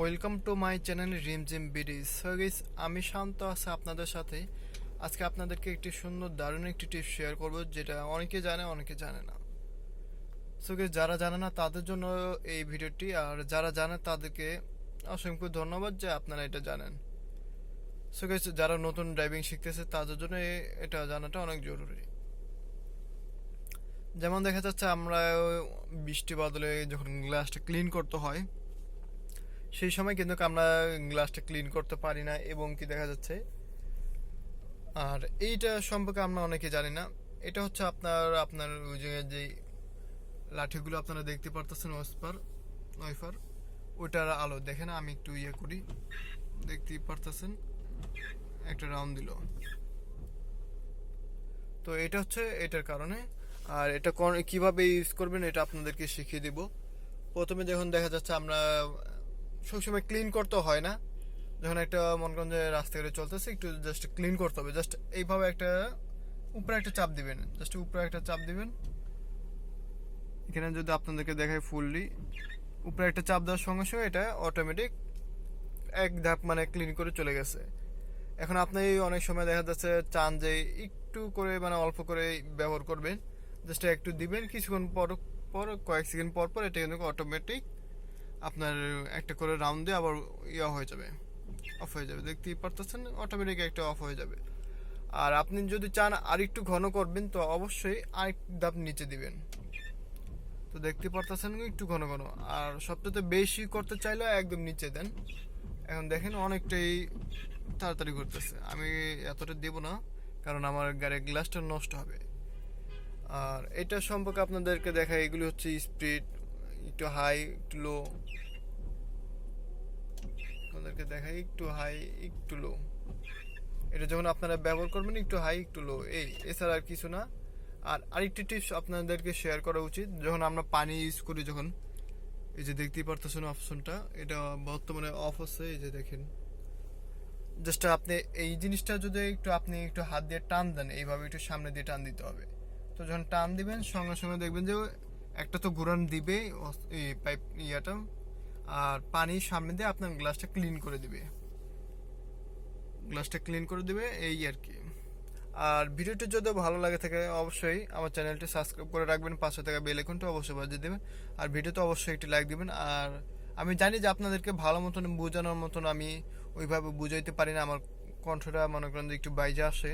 Welcome to my channel Rim Jhim বিডিজ so guys আমি শান্ত আছে আপনাদের সাথে। আজকে আপনাদেরকে একটি সুন্দর, দারুণ একটি টিপস শেয়ার করব, যেটা অনেকে জানে অনেকে জানে না। সো যারা জানে না, তাদের জন্য এই ভিডিওটি, আর যারা জানে, তাদেরকে অসংখ্য ধন্যবাদ যে আপনারা এটা জানেন। সো যারা নতুন ড্রাইভিং শিখতেছে, তাদের জন্য এটা জানাটা অনেক জরুরি। যেমন দেখা যাচ্ছে, আমরা বৃষ্টি বাদলে যখন গ্লাসটা ক্লিন করতে হয় সেই সময় কিন্তু আমরা গ্লাসটা ক্লিন করতে পারি না এবং কি দেখা যাচ্ছে? আর এইটা সম্পর্কে আমরা অনেকে জানি না। এটা হচ্ছে আপনার আপনার ওই যে লাঠিগুলো আপনারা দেখতে পারতেছেন ওয়াইপার ওয়াইফার ওইটার আলো। দেখেন, আমি একটু ইয়ে করি। দেখতেই পারতেছেন? একটা রাউন্ড দিল। তো এটা হচ্ছে এটার কারণে। আর এটা কীভাবে ইউজ করবেন, এটা আপনাদেরকে শিখিয়ে দিব। প্রথমে যখন দেখা যাচ্ছে আমরা সবসময় ক্লিন করতে হয় না। যখন একটা মনে করেন যে রাস্তাঘাটে চলতেছে, একটু জাস্ট ক্লিন করতে হবে। জাস্ট এইভাবে একটা উপরে একটা চাপ দিবেন। জাস্ট উপরে একটা চাপ দিবেন। এখানে যদি আপনাদেরকে দেখায় ফুললি উপরে একটা চাপ দেওয়ার সঙ্গে সঙ্গে এটা অটোমেটিক এক ধাপ মানে ক্লিন করে চলে গেছে। এখন আপনি অনেক সময় দেখা যাচ্ছে চান যে একটু করে মানে অল্প করে ব্যবহার করবেন। জাস্ট একটু দিবেন, কিছুক্ষণ পর পর কয়েক সেকেন্ড পর পর এটা কিন্তু অটোমেটিক আপনার, একটা করে রাউন্ড দিয়ে আবার ইয়া হয়ে যাবে অফ হয়ে যাবে। দেখতেই পারতেছেন অটোমেটিক একটা অফ হয়ে যাবে। আর আপনি যদি চান আর একটু ঘন করবেন, তো অবশ্যই আরেক ধাপ নিচে দিবেন। তো দেখতে পারতেছেন একটু ঘন ঘন। আর সবচেয়ে বেশি করতে চাইলে একদম নিচে দেন। এখন দেখেন অনেকটাই তাড়াতাড়ি করতেছে আমি এতটা দেব না, কারণ আমার গাড়ির গ্লাসটা নষ্ট হবে। আর এটা সম্পর্কে আপনাদেরকে দেখা এগুলি হচ্ছে স্পিড একটু হাই একটু লো আপনাদেরকে দেখাই, একটু হাই একটু লো এটা যখন আপনারা ব্যবহার করবেন, একটু হাই একটু লো এই, এছাড়া আর কিছু না। আর আরেকটি টিপস আপনাদেরকে শেয়ার করা উচিত। যখন আমরা পানি ইউজ করি যখন, এই যে দেখতেই পারতেছেন অপশনটা এটা বর্তমানে অফ আছে, এই যে দেখেন। জাস্ট আপনি এই জিনিসটা যদি একটু, আপনি একটু হাত দিয়ে টান দেন, এইভাবে একটু সামনে দিয়ে টান দিতে হবে। তো যখন টান দিবেন, সঙ্গে সঙ্গে দেখবেন যে একটা তো ঘুরান দিবে এই পাইপ ইয়াটা, আর পানি সামনে দিয়ে আপনার গ্লাসটা ক্লিন করে দিবে। গ্লাসটা ক্লিন করে দিবে, এই আর কি। আর ভিডিওটি যদি ভালো লাগে থাকে, অবশ্যই আমার চ্যানেলটি সাবস্ক্রাইব করে রাখবেন, পাশে থাকা বেল আইকনটা অবশ্যই বাজিয়ে দেবেন, আর ভিডিওতে অবশ্যই একটি লাইক দিবেন, আর আমি জানি যে আপনাদেরকে ভালো মতন বোঝানোর মতন আমি ওইভাবে বুঝাইতে পারি না, আমার কণ্ঠটা মনে করেন যে একটু বাইজে আসে।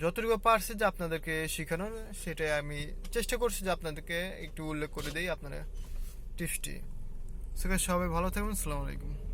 যতটুকু পারছি যে আপনাদেরকে শেখানোর, সেটাই আমি চেষ্টা করছি যে আপনাদেরকে একটু উল্লেখ করে দিই আপনারা টিপসটি। সবাই ভালো থাকবেন আলাইকুম।